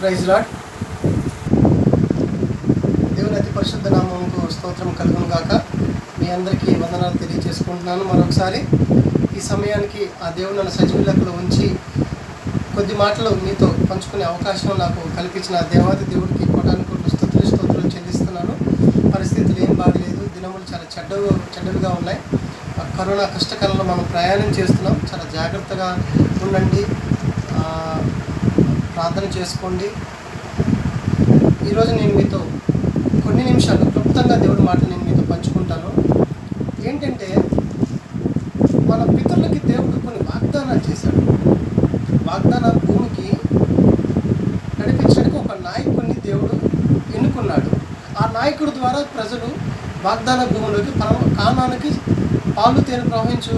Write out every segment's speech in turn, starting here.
Praise lord. దేవుని అతి పరిశుద్ధ నామంకు స్తోత్రం కలుగును గాక. మీ అందరికీ వందనాలు తెలియజేసుకుంటున్నాను. మరొకసారి ఈ సమయానికి ఆ దేవుడు నన్ను సజీవులకు ఉంచి కొద్ది మాటలు మీతో పంచుకునే అవకాశం నాకు కల్పించిన దేవాది దేవుడికి కోటానికి స్థుతులు స్తోత్రం చెల్లిస్తున్నాను. పరిస్థితులు ఏం బాగలేదు. దినములు చాలా చెడ్డ చెడ్డవిగా ఉన్నాయి. ఆ కరోనా కష్టకాలంలో మనం ప్రయాణం చేస్తున్నాం. చాలా జాగ్రత్తగా ఉండండి. ప్రార్థన చేసుకోండి. ఈరోజు నేను మీతో కొన్ని నిమిషాలు క్లుప్తంగా దేవుడి మాటలు నేను మీతో పంచుకుంటాను. ఏంటంటే మన పితరులకి దేవుడు కొన్ని వాగ్దానాలు చేశాడు. వాగ్దాన భూమికి నడిపించడానికి ఒక నాయకుడిని దేవుడు ఎన్నుకున్నాడు. ఆ నాయకుడి ద్వారా ప్రజలు వాగ్దాన భూమిలోకి కానానికి పాలు తేను ప్రవహించు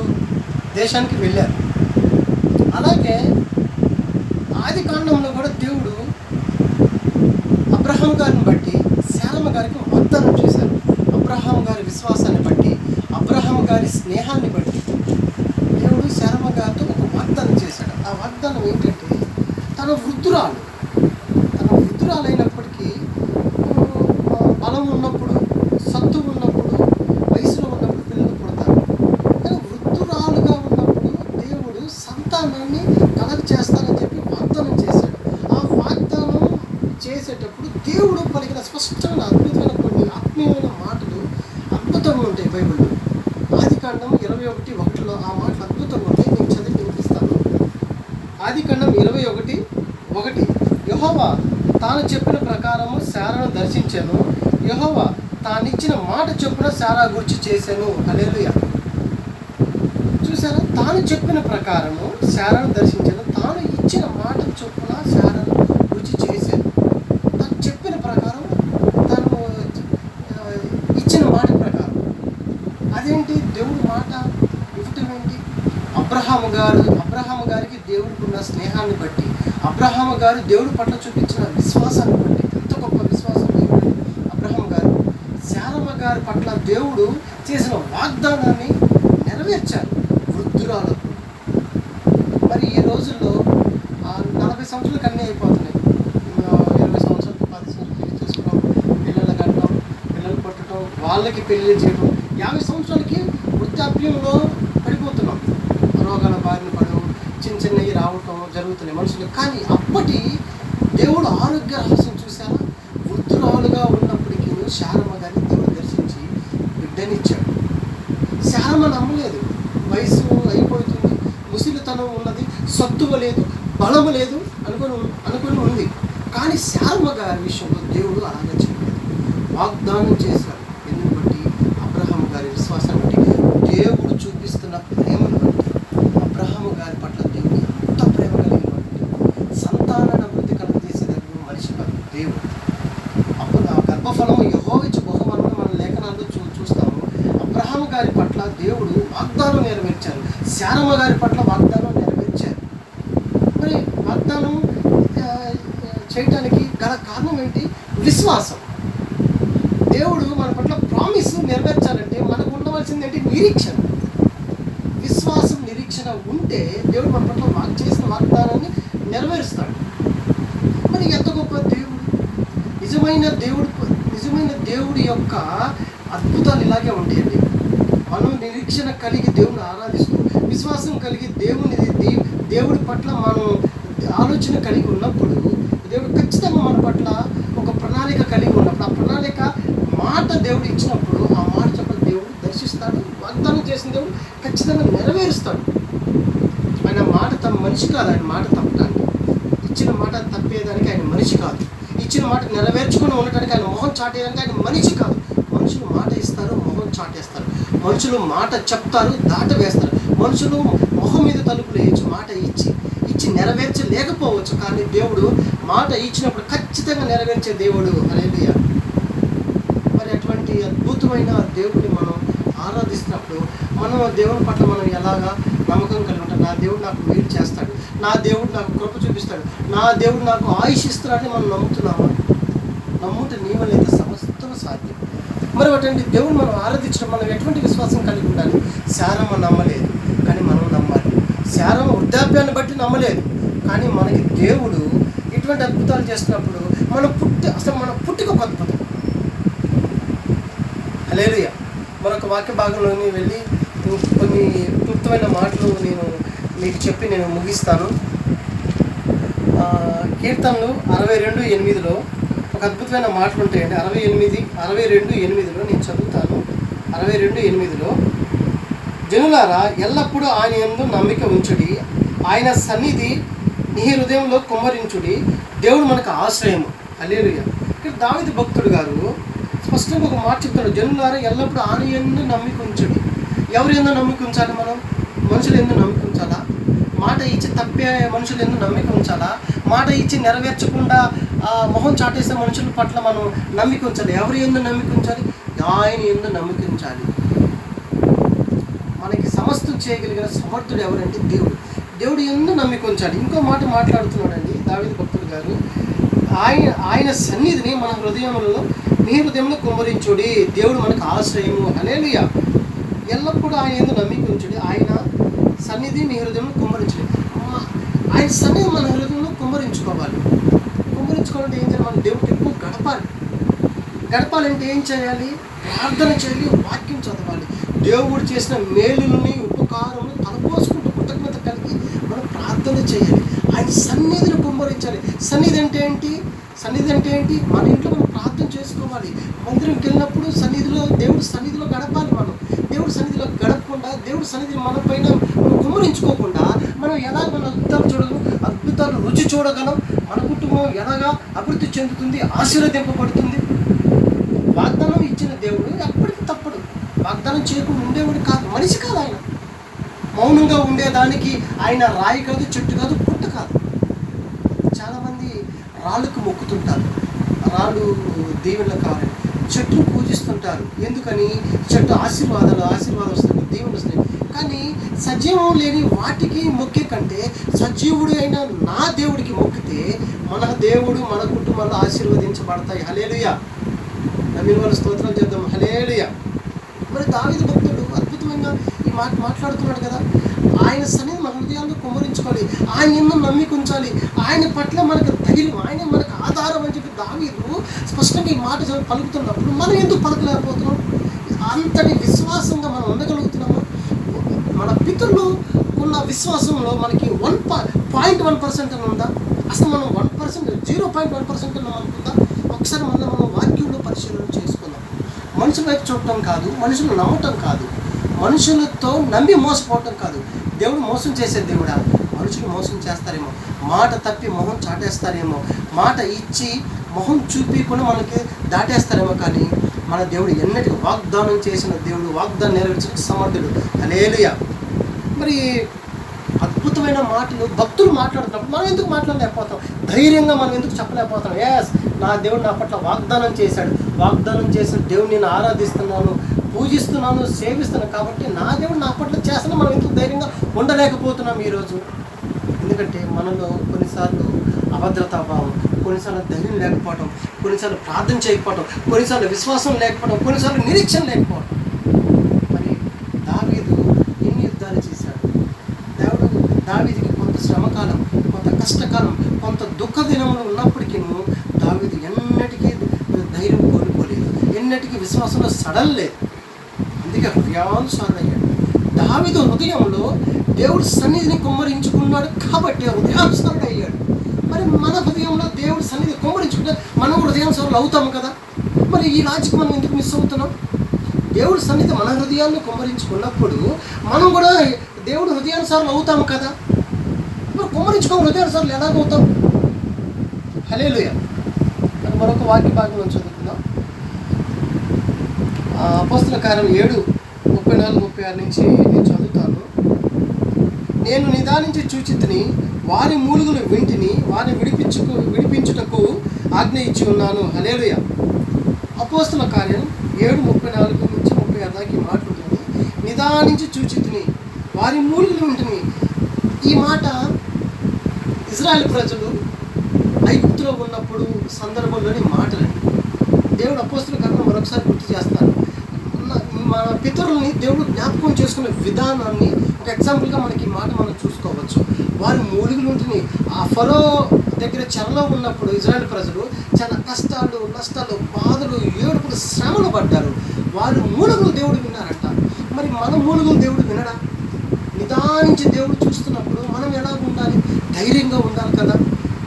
దేశానికి వెళ్ళారు. అలాగే ఆది కాండంలో కూడా దేవుడు అబ్రహాం గారిని బట్టి శాలమ గారికి వాగ్దానం చేశారు. అబ్రహాం గారి విశ్వాసాన్ని బట్టి అబ్రహాం గారి స్నేహాన్ని బట్టి దేవుడు శారమ్మ గారితో ఒక వాగ్దానం చేశాడు. ఆ వాగ్దానం ఏంటంటే తన వృద్ధురాలు తన వృద్ధురాలైనప్పటికీ ఆ, బలం ఉన్నప్పుడు సత్తు ఉన్నప్పుడు వయసులో ఉన్నప్పుడు పిల్లలు పుడతారు కానీ వృద్ధురాలుగా ఉన్నప్పుడు దేవుడు సంతానాన్ని కలగ చేస్తానని చెప్పి వాగ్దానం చేశాడు ఆ వాగ్దానం చేసేటప్పుడు దేవుడు పలికిన స్పష్టమైన అద్భుతమైన కొన్ని ఆత్మీయమైన మాటలు అద్భుతంగా ఆది కాండం ఇరవై ఒకటి ఒకటిలో ఆ మాటలు అద్భుతంగా ఉంటాయి నేను చదివి వినిపిస్తాను. ఆది కాండం ఇరవై ఒకటి ఒకటి యహోవా తాను చెప్పిన ప్రకారము శారను దర్శించాను. యహోవా తానిచ్చిన మాట చొప్పున శారా గురించి చేశాను. అలేలుయ చూసారా? తాను చెప్పిన ప్రకారము శారను దర్శించాను. తాను ఇచ్చిన మాట చొప్పున శారను రుచి చేశాను తాను చెప్పిన ప్రకారం తాను ఆ, ఇచ్చిన మాట ప్రకారం అదేంటి? దేవుడి మాట ఇవ్వటం ఏంటి అబ్రహాము గారు అబ్రహాము గారికి దేవుడికి ఉన్న స్నేహాన్ని బట్టి అబ్రహాము గారు దేవుడి పట్ల చూపించిన విశ్వాసాన్ని బట్టి ఎంత గొప్ప విశ్వాసం అబ్రహాం గారు శారమ్మ గారి పట్ల దేవుడు చేసిన వాగ్దానాన్ని నెరవేర్చారు వృద్ధురాలకు. మరి ఈ రోజుల్లో ఆ, నలభై సంవత్సరాలు కన్నీ అయిపోతున్నాయి. ఇరవై సంవత్సరాలు పది సంవత్సరాలు పెళ్ళి చేసుకోవడం పిల్లలు కట్టడం పిల్లలు పట్టడం వాళ్ళకి పెళ్ళి చేయడం యాభై సంవత్సరాలకి వృద్ధాప్యంలో పడిపోతున్నాం. రోగాల బారిన పడడం చిన్న చిన్నవి రావటం జరుగుతున్నాయి మనుషులు కానీ అప్పటి దేవుడు ఆరోగ్య రహస్యం చూసారా వృద్ధురాలుగా ఉన్నప్పటికీ శారమ్మ గారిని దేవుడు దర్శించి బిడ్డనిచ్చాడు. శారమ్మ నమ్మలేదు. వయసు అయిపోతుంది. ముసిలితనం ఉన్నది. సత్తువ లేదు. బలము లేదు అనుకుని అనుకుని ఉంది. కానీ శారమ్మ గారి విషయంలో దేవుడు ఆలోచించలేదు చేయలేదు వాగ్దానం చేశారు ఎందుకు బట్టి అబ్రహాం గారి విశ్వాసాన్ని బట్టి దేవుడు చూపిస్తున్న ప్రేమను బట్టి అబ్రహాము గారి పట్ల దేవుడు ఎంత ప్రేమ కలిగినటువంటి సంతాన అభివృద్ధి కలుగజేసేటప్పుడు మనిషి కాదు దేవుడు అప్పుడు ఆ గర్భఫలము యహోవిచ్చు బహుమలను మన లేఖనాల్లో చూ చూస్తాము అబ్రహాం గారి పట్ల దేవుడు వాగ్దానం నెరవేర్చారు శారమ్మ గారి పట్ల వాగ్దానం నెరవేర్చారు. మరి వాగ్దానం చేయటానికి గల కారణం ఏంటి? విశ్వాసం. దేవుడు మన పట్ల ప్రామిస్ నెరవేర్చాలంటే మనకు ఉండవలసింది ఏంటి? నిరీక్షణ. విశ్వాసం నిరీక్షణ ఉంటే దేవుడు మన పట్ల వాగ్ చేసిన వాగ్దానాన్ని నెరవేరుస్తాడు. మరి ఎంత గొప్ప దేవుడు? నిజమైన దేవుడు నిజమైన దేవుడి యొక్క అద్భుతాలు ఇలాగే ఉంటాయండి. మనం నిరీక్షణ కలిగి దేవుడు ఆరాధిస్తూ విశ్వాసం కలిగి దేవుని దేవుడి పట్ల మనం ఆలోచన కలిగి ఉన్నప్పుడు దేవుడు ఖచ్చితంగా మన పట్ల ఒక ప్రణాళిక కలిగి ఉన్నప్పుడు ఆ ప్రణాళిక మాట దేవుడు ఇచ్చినప్పుడు ఆ మాట చెప్పిన దేవుడు దర్శిస్తాడు వాగ్దానం చేసిన దేవుడు ఖచ్చితంగా నెరవేరుస్తాడు. ఆయన మాట తమ మనిషి కాదు ఆయన మాట తప్పడానికి. ఇచ్చిన మాట తప్పేదానికి ఆయన మనిషి కాదు. ఇచ్చిన మాట నెరవేర్చుకుని ఉండటానికి ఆయన మొహం చాటేయడానికి ఆయన మనిషి కాదు. మనుషులు మాట ఇస్తారు మొహం చాటేస్తారు. మనుషులు మాట చెప్తారు దాట వేస్తారు మనుషులు మొహం మీద తలుపులు వేయచ్చు మాట ఇచ్చి ఇచ్చి నెరవేర్చలేకపోవచ్చు కానీ దేవుడు మాట ఇచ్చినప్పుడు ఖచ్చితంగా నెరవేర్చే దేవుడు. అనేది మరి అటువంటి అద్భుతమైన దేవుడిని మనం ఆరాధిస్తున్నప్పుడు మనం దేవుని పట్ల మనం ఎలాగా నమ్మకం కలిగి ఉంటాం? నా దేవుడు నాకు మేలు చేస్తాడు. నా దేవుడు నాకు కృప చూపిస్తాడు. నా దేవుడు నాకు ఆయుష్ ఇస్తాడని మనం నమ్ముతున్నామా? నమ్ముట నీ సమస్తం సాధ్యం. మరి అటువంటి దేవుడు మనం ఆరాధించడం మనం ఎటువంటి విశ్వాసం కలిగి ఉండాలి? శారమ్మ నమ్మలేదు. కానీ మనం నమ్మాలి. శారం వృద్ధాప్యాన్ని బట్టి నమ్మలేదు. కానీ మనకి దేవుడు ఇటువంటి అద్భుతాలు చేస్తున్నప్పుడు మన పుట్టి అసలు మన పుట్టిక ఒక అద్భుతం. అలేలుయ మరొక వాక్య భాగంలోని వెళ్ళి కొన్ని క్లుప్తమైన మాటలు నేను మీకు చెప్పి నేను ముగిస్తాను. కీర్తనలు అరవై రెండు ఎనిమిదిలో ఒక అద్భుతమైన మాటలు ఉంటాయండి. అరవై ఎనిమిది అరవై రెండు ఎనిమిదిలో నేను చదువుతాను. అరవై రెండు ఎనిమిదిలో జనులారా ఎల్లప్పుడూ ఆయన యందు నమ్మిక ఉంచుడి. ఆయన సన్నిధి నీ హృదయంలో కుమ్మరించుడి. దేవుడు మనకు ఆశ్రయము. అలేలుయ ఇక్కడ దావిది భక్తుడు గారు స్పష్టంగా ఒక మాట చెప్తాడు. జనులారా ఎల్లప్పుడూ ఆయన యందు నమ్మిక ఉంచుడి. ఎవరు ఎందు నమ్మిక ఉంచాలి మనం? మనుషులు ఎందు నమ్మిక ఉంచాలా? మాట ఇచ్చి తప్పే మనుషులు ఎందు నమ్మిక ఉంచాలా? మాట ఇచ్చి నెరవేర్చకుండా మొహం చాటేసే మనుషుల పట్ల మనం నమ్మిక ఉంచాలి. ఎవరు ఎందు నమ్మిక ఉంచాలి? ఆయన ఎందు నమ్మిక ఉంచాలి. సమస్తం చేయగలిగిన సమర్థుడు ఎవరంటే దేవుడు. దేవుడు ఎందు నమ్మిక ఉంచాడు? ఇంకో మాట మాట్లాడుతున్నాడండి దావిది భక్తుడు గారు. ఆయన ఆయన సన్నిధిని మన హృదయంలో మీ హృదయంలో కుమ్మరించుడి. దేవుడు మనకు ఆశ్రయము. హలేలుయా ఎల్లప్పుడూ ఆయన ఎందు నమ్మిక ఉంచుడి. ఆయన సన్నిధి మీ హృదయంలో కుమ్మరించుడి. ఆయన సన్నిధి మన హృదయంలో కుమ్మరించుకోవాలి. కుమ్మరించుకోవాలంటే ఏం చేయాలి? మన దేవుడికి ఎక్కువ గడపాలి. గడపాలంటే ఏం చేయాలి? ప్రార్థన చేయాలి వాక్యం చదవాలి. దేవుడు చేసిన మేలుని ఉపకారములు తలపోసుకుంటూ కృతజ్ఞత కలిగి మనం ప్రార్థన చేయాలి. ఆయన సన్నిధిని కుమ్మరించాలి సన్నిధి అంటే ఏంటి? సన్నిధి అంటే ఏంటి? మన ఇంట్లో మనం ప్రార్థన చేసుకోవాలి. మందిరంకి వెళ్ళినప్పుడు సన్నిధిలో దేవుడి సన్నిధిలో గడపాలి మనం. దేవుడి సన్నిధిలో గడపకుండా దేవుడి సన్నిధిని మన పైన మనం కుమ్మరించుకోకుండా మనం ఎలా మన అద్భుతాలు చూడగలం? అద్భుతాలు రుచి చూడగలం? మన కుటుంబం ఎలాగా అభివృద్ధి చెందుతుంది? ఆశీర్వదింపబడుతుంది? వాగ్దానం ఇచ్చిన దేవుడు ఎప్పటికీ తప్పడు. వాగ్దానం చేయకుండా ఉండేవాడు కాదు. మనిషి కాదు ఆయన. మౌనంగా ఉండేదానికి ఆయన రాయి కాదు చెట్టు కాదు పుట్ట కాదు. చాలామంది రాళ్ళకు మొక్కుతుంటారు. రాళ్ళు దేవుళ్ళ కారణం. చెట్టును పూజిస్తుంటారు. ఎందుకని? చెట్టు ఆశీర్వాదాలు ఆశీర్వాదం వస్తుంది దేవుడు వస్తుంది కానీ సజీవం లేని వాటికి మొక్కే కంటే సజీవుడు అయిన నా దేవుడికి మొక్కితే మన దేవుడు మన కుటుంబాలు ఆశీర్వదించబడతాయి. హలేలుయ నమ్మిన వాళ్ళు స్తోత్రం చేద్దాం. హలేలుయ మరి దావిద భక్తుడు అద్భుతమైన ఈ మాట మాట్లాడుతున్నాడు కదా. ఆయన సన్నిధి మన హృదయాల్లో కుమ్మరించుకోవాలి. ఆయన ఎన్నో నమ్మిక ఉంచాలి. ఆయన పట్ల మనకు ధైర్యం ఆయన మనకు ఆధారం అని చెప్పి దావీదు స్పష్టంగా ఈ మాట పలుకుతున్నప్పుడు మనం ఎందుకు పలకలేకపోతున్నాం? అంతటి విశ్వాసంగా మనం ఉండగలుగుతున్నాము? మన పితరులు ఉన్న విశ్వాసంలో మనకి వన్ పాయింట్ వన్ పర్సెంట్ అని ఉందా? అసలు మనం one percent zero point one percent అని అనుకుందా? ఒకసారి మనం మనం వాక్యంలో పరిశీలన చేసుకుందాం. మనుషుల వైపు చూడటం కాదు మనుషులు నమ్మటం కాదు. మనుషులతో నమ్మి మోసపోవటం కాదు. దేవుడు మోసం చేసే దేవుడా? మనుషులు మోసం చేస్తారేమో. మాట తప్పి మొహం చాటేస్తారేమో. మాట ఇచ్చి మొహం చూపించకుండా మనకి దాటేస్తారేమో కానీ మన దేవుడు ఎన్నటికి వాగ్దానం చేసిన దేవుడు వాగ్దానం నెరవేర్చిన సమర్థుడు. అలేలుయా మరి అద్భుతమైన మాటలు భక్తులు మాట్లాడుతున్నప్పుడు మనం ఎందుకు మాట్లాడలేకపోతాం? ధైర్యంగా మనం ఎందుకు చెప్పలేకపోతాం? ఎస్ నా దేవుడు నా పట్ల వాగ్దానం చేశాడు. వాగ్దానం చేసిన దేవుడు నేను ఆరాధిస్తున్నాను. పూజిస్తున్నాను సేవిస్తున్నాను కాబట్టి నా దేవుడు నా పట్ల చేస్తున్నా మనం ఇంత ధైర్యంగా ఉండలేకపోతున్నాం ఈరోజు. ఎందుకంటే మనలో కొన్నిసార్లు అభద్రతాభావం కొన్నిసార్లు ధైర్యం లేకపోవడం కొన్నిసార్లు ప్రార్థన చేయకపోవడం కొన్నిసార్లు విశ్వాసం లేకపోవడం కొన్నిసార్లు నిరీక్షణ లేకపోవడం మరి దావీదు ఎన్ని యుద్ధాలు చేశాడు? దేవుడు దావీదికి కొంత శ్రమకాలం కొంత కష్టకాలం కొంత దుఃఖ దినములు ఉన్నప్పటికీ దావీదు ఎన్నటికీ ధైర్యం కోల్పోలేదు. ఎన్నటికీ విశ్వాసంలో సడన్ లేదు. సడల్లేదు అందుకే హృదయానుసారుడయ్యాడు దావిదు హృదయంలో దేవుడు సన్నిధిని కుమ్మరించుకున్నాడు కాబట్టి హృదయానుసారుడు అయ్యాడు మరి మన హృదయంలో దేవుడు సన్నిధి కుమ్మరించుకుంటే మనం హృదయానుసారులు అవుతాము కదా? మరి ఈ లాజిక్ మనం ఎందుకు మిస్ అవుతున్నాం? దేవుడు సన్నిధి మన హృదయాన్ని కుమ్మరించుకున్నప్పుడు మనం కూడా దేవుడు హృదయానుసారులు అవుతాము కదా? మరి కుమ్మరించుకోని హృదయానుసారులు ఎలాగవుతాం హలేలుయ మరి మరొక వాక్య భాగంలో చదువుకుందాం అపోస్తుల కార్యం ఏడు ముప్పై నాలుగు ముప్పై ఆరు నుంచి నేను చదువుతాను. నేను నిదానించి చూచితిని వారి మూలుగులు వింటిని వారిని విడిపించుకు విడిపించుటకు ఆజ్ఞ ఇచ్చి ఉన్నాను. హలేలుయ అపోస్తుల కార్యం ఏడు ముప్పై నాలుగు నుంచి ముప్పై ఆరు దాకా ఈ మాట ఉంటుంది. నిదానించి చూచితిని వారి మూలుగులు వింటిని. ఈ మాట ఇజ్రాయెల్ ప్రజలు ఐగుప్తులో ఉన్నప్పుడు సందర్భంలోని మాటలండి. దేవుడు అపోస్తుల కారణం మరొకసారి గుర్తు చేస్తారు మన- పితరుల్ని దేవుడు జ్ఞాపకం చేసుకునే విధానాన్ని ఒక ఎగ్జాంపుల్గా మనకి మాట మనం చూసుకోవచ్చు. వారి మూలిగులు ఉంటుంది ఆ ఫలో దగ్గర చెరలో ఉన్నప్పుడు ఇజ్రాయెల్ ప్రజలు చాలా కష్టాలు నష్టాలు బాధలు ఏడుపులు శ్రమలు పడ్డారు. వారి మూలుగులు దేవుడు విన్నారంట. మరి మన మూలుగులు దేవుడు వినడా? నిదానించి దేవుడు చూస్తున్నప్పుడు మనం ఎలా ఉండాలి? ధైర్యంగా ఉండాలి కదా.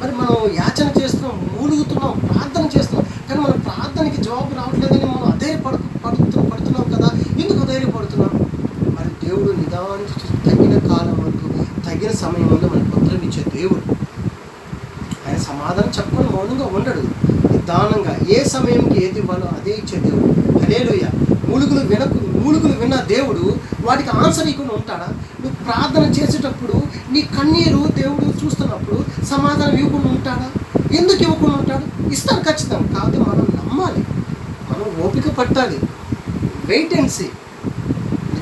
మరి మనం యాచన చేస్తున్నాం మూలుగుతున్నాం ప్రార్థన చేస్తున్నాం. కానీ మన ప్రార్థనకి జవాబు రావట్లేదని మనం అదే పడు పడుతు పడుతున్నాం కదా ఎందుకు ధైర్యపడుతున్నాం మరి దేవుడు నిదానికి తగిన కాలం వరకు తగిన సమయం మనకు ఉత్తరం ఇచ్చే దేవుడు. ఆయన సమాధానం చెప్పుకొని మౌనంగా ఉండడు. నిదానంగా ఏ సమయంకి ఏది ఇవ్వాలో అదే ఇచ్చే దేవుడు. హలేలుయ్య మూలుగులు వినకు మూలుగులు విన్న దేవుడు వాటికి ఆన్సర్ ఇవ్వకుండా ఉంటాడా? నువ్వు ప్రార్థన చేసేటప్పుడు నీ కన్నీరు దేవుడు చూస్తున్నప్పుడు సమాధానం ఇవ్వకుండా ఉంటాడా? ఎందుకు ఇవ్వకుండా ఉంటాడు? ఇస్తాను ఖచ్చితంగా. కాదు మనం నమ్మాలి. మనం ఓపిక పట్టాలి. వెయిట్ అండ్ సీ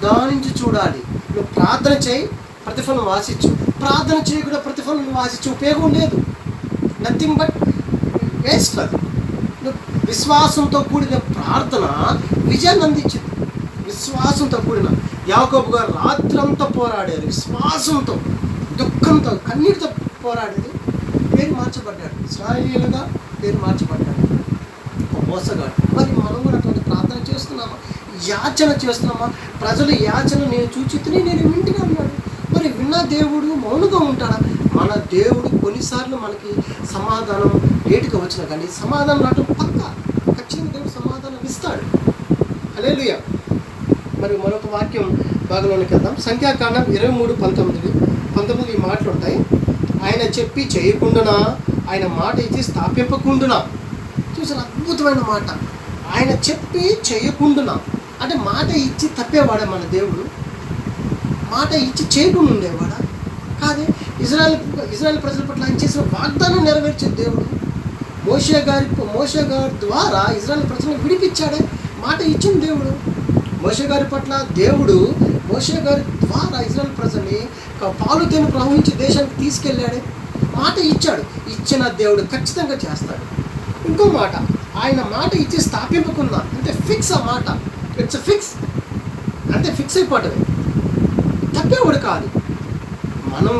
నిదానించి చూడాలి. నువ్వు ప్రార్థన చేయి ప్రతిఫలం ఆశించు. ప్రార్థన చేయకుండా ప్రతిఫలం నువ్వు ఆశించు ఉపయోగం లేదు. నథింగ్ బట్ వేస్ట్ అది. నువ్వు విశ్వాసంతో కూడిన ప్రార్థన విజయాన్ని అందించింది. విశ్వాసంతో కూడిన. యాకోబు గారు రాత్రంతా పోరాడారు. విశ్వాసంతో దుఃఖంతో కన్నీటితో పోరాడేది పేరు మార్చబడ్డాడు. ఇస్రాయేలుగా పేరు మార్చబడ్డాడు. ఒక మోసగాడు. మరి మనం కూడా అటువంటి ప్రార్థన చేస్తున్నామా? యాచన చేస్తున్నామా? ప్రజల యాచన నేను చూచితిని నేను వింటిని అన్నాడు. మరి విన్న దేవుడు మౌనంగా ఉంటాడా? మన దేవుడు కొన్నిసార్లు మనకి సమాధానం లేటుగా వచ్చినా కానీ సమాధానం రావటం పక్క. ఖచ్చితంగా దేవుడు సమాధానం ఇస్తాడు. అలేలుయ మరి మరొక వాక్యం భాగంలోనికి వెళ్దాం. సంఖ్యాకాండం ఇరవై మూడు పంతొమ్మిది. పంతొమ్మిది ఈ మాటలు ఉంటాయి. ఆయన చెప్పి చేయకుండానా? ఆయన మాట ఇచ్చి స్థాపింపకుండా చూసిన అద్భుతమైన మాట. ఆయన చెప్పి చేయకుండునా? అంటే మాట ఇచ్చి తప్పేవాడే మన దేవుడు? మాట ఇచ్చి చేయకుండా ఉండేవాడా కాదే ఇజ్రాయల్ ఇజ్రాయల్ ప్రజల పట్ల ఆయన చేసిన వాగ్దానం నెరవేర్చే దేవుడు. మోషే గారి మోషే గారి ద్వారా ఇజ్రాయల్ ప్రజలను విడిపించాడే మాట ఇచ్చిన దేవుడు. మోషే గారి పట్ల దేవుడు మోషే గారి ద్వారా ఇజ్రాయల్ ప్రజల్ని పాలు తేనె ప్రవహించి దేశానికి తీసుకెళ్ళాడే. మాట ఇచ్చాడు. ఇచ్చిన దేవుడు ఖచ్చితంగా చేస్తాడు. ఇంకో మాట ఆయన మాట ఇచ్చి స్థాపింపకున్నా అంటే ఫిక్స్ ఆ మాట. ఇట్స్ ఫిక్స్ అంటే ఫిక్స్ అయిపోవటమే తప్పేవాడు కాదు. మనం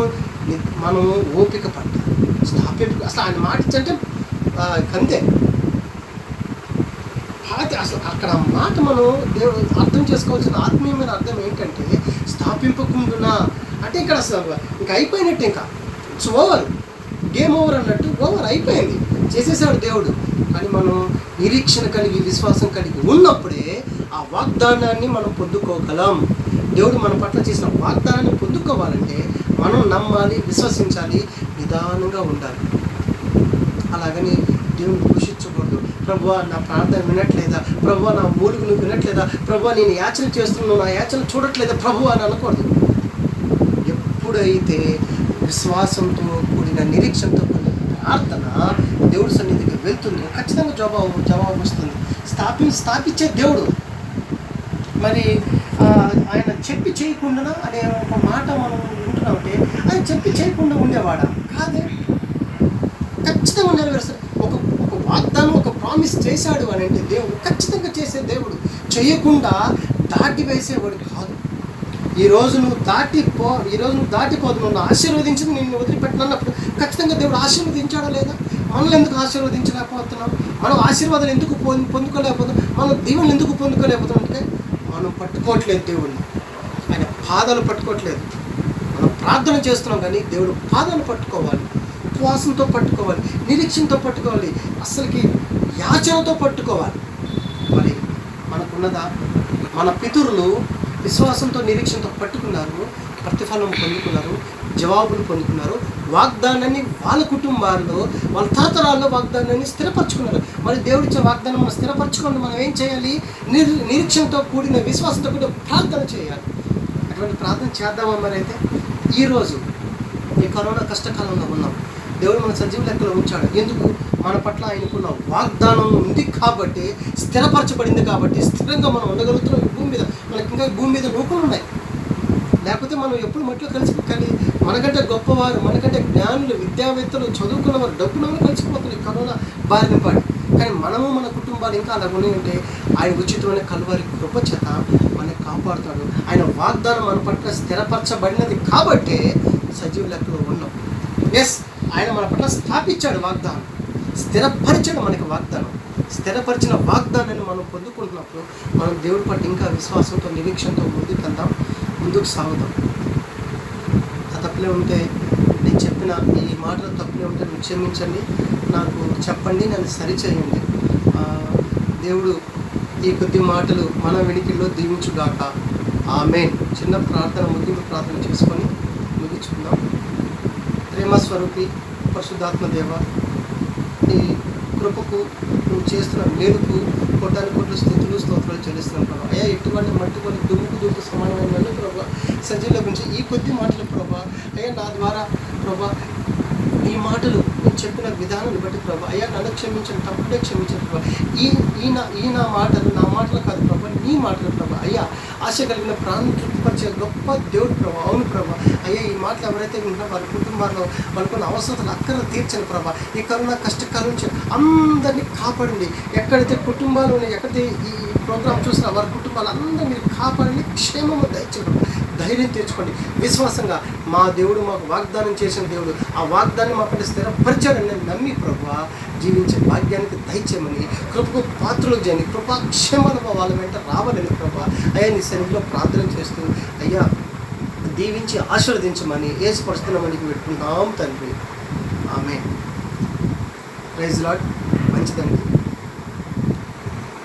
మనం ఓపిక పట్టాలి స్థాపింపు అసలు ఆయన మాట ఇచ్చంటే అంతే అసలు అక్కడ మాట మనం దేవుడు అర్థం చేసుకోవాల్సిన ఆత్మీయమైన అర్థం ఏంటంటే స్థాపింపకుండా అంటే ఇక్కడ అసలు ఇంకా అయిపోయినట్టు ఇంకా. ఇట్స్ ఓవర్ గేమ్ ఓవర్ అన్నట్టు ఓవర్ అయిపోయింది. చేసేసాడు దేవుడు. కానీ మనం నిరీక్షణ కలిగి విశ్వాసం కలిగి ఉన్నప్పుడే ఆ వాగ్దానాన్ని మనం పొందుకోగలం. దేవుడు మన పట్ల చేసిన వాగ్దానాన్ని పొందుకోవాలంటే మనం నమ్మాలి విశ్వసించాలి నిదానంగా ఉండాలి. అలాగని దేవుని దూషించకూడదు ప్రభు నా ప్రార్థన వినట్లేదా? ప్రభు నా మూలుగులు వినట్లేదా? ప్రభు నేను యాచన చేస్తున్నాను నా యాచన చూడట్లేదా? ప్రభు అని అనకూడదు. ఎప్పుడైతే విశ్వాసంతో కూడిన నిరీక్షణతో కూడిన ప్రార్థన దేవుడి సన్నిధికి వెళ్తుందో ఖచ్చితంగా జవాబు జవాబు వస్తుంది. స్థాపి స్థాపించే దేవుడు మరి ఆయన చెప్పి చేయకుండా అనే ఒక మాట మనం వింటున్నామంటే ఆయన చెప్పి చేయకుండా ఉండేవాడా? కాదే. ఖచ్చితంగా నెరవేరుస్తాడు ఒక ఒక వాగ్దానం ఒక ప్రామిస్ చేశాడు అని అంటే దేవుడు ఖచ్చితంగా చేసే దేవుడు. చేయకుండా దాటి వేసేవాడు కాదు. ఈ నువ్వు దాటి పో ఈ నువ్వు దాటిపోదు నన్ను ఆశీర్వదించి నిన్ను వదిలిపెట్టినప్పుడు ఖచ్చితంగా దేవుడు ఆశీర్వదించాడా లేదా? మనల్ని ఎందుకు ఆశీర్వదించలేకపోతున్నాం? మనం ఆశీర్వాదాలు ఎందుకు పొందుకోలేకపోతున్నాం? మనం దీవెనలు ఎందుకు పొందుకోలేకపోతున్నాం? అంటే మనం పట్టుకోవట్లేదు దేవుడిని ఆయన పాదాలు పట్టుకోవట్లేదు. మనం ప్రార్థన చేస్తున్నాం కానీ దేవుడు పాదాలు పట్టుకోవాలి. ఉపవాసంతో పట్టుకోవాలి. నిరీక్షణతో పట్టుకోవాలి. అసలుకి యాచనతో పట్టుకోవాలి. మరి మనకున్నదా? మన పితరులు విశ్వాసంతో నిరీక్షణతో పట్టుకున్నారు. ప్రతిఫలం పొందుకున్నారు. జవాబులు పొందుకున్నారు. వాగ్దానాన్ని వాళ్ళ కుటుంబాల్లో వాళ్ళ తరతరాల్లో వాగ్దానాన్ని స్థిరపరచుకున్నారు. మరి దేవుడిచ్చే వాగ్దానం మనం స్థిరపరచుకోండి మనం ఏం చేయాలి? నిర్ నిరీక్షణతో కూడిన విశ్వాసంతో కూడిన ప్రార్థన చేయాలి. అటువంటి ప్రార్థన చేద్దామా మరి అయితే? ఈరోజు ఈ కరోనా కష్టకాలంలో ఉన్నాం. దేవుడు మన సజీవ లెక్కలో ఉంచాడు. ఎందుకు? మన పట్ల ఆయనకున్న వాగ్దానం ఉంది కాబట్టి స్థిరపరచబడింది కాబట్టి స్థిరంగా మనం ఉండగలుగుతున్నాం. ఈ భూమి మీద మనకి ఇంకా భూమి మీద లోపలు ఉన్నాయి. లేకపోతే మనం ఎప్పుడు మట్టిలో కలిసి కానీ మనకంటే గొప్పవారు మనకంటే జ్ఞానులు విద్యావేత్తలు చదువుకున్నవారు వారు వాళ్ళు కలిసిపోతున్నారు కరోనా బారిన పడి. కానీ మనము మన కుటుంబాలు ఇంకా అలాగనే ఉంటే ఆయన ఉచితమైన కలువరి కృప చేత మనకి కాపాడుతాడు. ఆయన వాగ్దానం మన పట్ల స్థిరపరచబడినది కాబట్టే సజీవ లెక్కలో ఉన్నాం. ఎస్ ఆయన మన పట్ల స్థాపించాడు వాగ్దానం. స్థిరపరిచాడు మనకి వాగ్దానం. స్థిరపరిచిన వాగ్దానాన్ని మనం పొందుకుంటున్నప్పుడు మనం దేవుడి పట్ల ఇంకా విశ్వాసంతో నిరీక్షణతో ముందుకు వెళ్దాం ముందుకు సాగుదాం. ఆ తప్పులే ఉంటే నేను చెప్పిన ఈ మాటలు తప్పులే ఉంటే నువ్వు క్షమించండి. నాకు చెప్పండి నన్ను సరిచేయండి. దేవుడు ఈ కొద్ది మాటలు మన వెనుకల్లో దీవించుగాక. ఆమె చిన్న ప్రార్థన ముగింపు ప్రార్థన చేసుకొని ముగించుకుందాం. ప్రేమ స్వరూపి పరిశుద్ధాత్మ దేవ ఈ కృపకు నువ్వు చేస్తున్న మేలుకు కొట్టాని కొట్టు స్థుతులు స్తోత్రాలు చెల్లిస్తున్నాం ప్రభా. అయ్యా ఎటువంటి మట్టి కొన్ని దుమ్ముకు దుమ్ముకు సమానమైన నన్ను ప్రభా సజీవుల గురించి ఈ కొద్ది మాటలు ప్రభా. అయ్యా నా ద్వారా ప్రభా ఈ మాటలు నేను చెప్పిన విధానాన్ని బట్టి ప్రభా అయ్యా నన్ను క్షమించండి తప్పుడే క్షమించండి ప్రభా. ఈ ఈ నా ఈ నా మాటలు నా మాటలు కాదు ప్రభా నీ మాటలు ప్రభా. అయ్యా ఆశ కలిగిన ప్రాణం తృప్తిపరిచే గొప్ప దేవుడు ప్రభా. అవును ప్రభా. అయ్యా ఈ మాటలు ఎవరైతే వింటారో వారి కుటుంబాల్లో వాళ్ళకున్న అవసరాలు అక్కడ తీర్చని ప్రభా. ఈ కరోనా కష్టకాలం నుంచి అందరినీ కాపాడండి. ఎక్కడైతే కుటుంబాలు ఉన్నాయి ఎక్కడైతే ఈ ప్రోగ్రామ్ చూసినా వారి కుటుంబాలు అందరూ మీరు కాపాడండి క్షేమము దయచేయండి ధైర్యం తెచ్చుకోండి. విశ్వాసంగా మా దేవుడు మాకు వాగ్దానం చేసిన దేవుడు ఆ వాగ్దానం మా పట్ల స్థిరపరిచాడని నమ్మి ప్రభు జీవించే భాగ్యానికి దయచేయమని కృపకు పాత్రలు చేయని కృపాక్షేమాలు వాళ్ళ వెంట రావాలని ప్రభా అయ్యా నీ సన్నిధిలో ప్రార్థన చేస్తూ అయ్యా దీవించి ఆశీర్వదించమని ఏసుపరుస్తున్నామని పెట్టుకుంటాం తండ్రి. ఆమె ప్రైజ్ లాడ్ మంచిదండి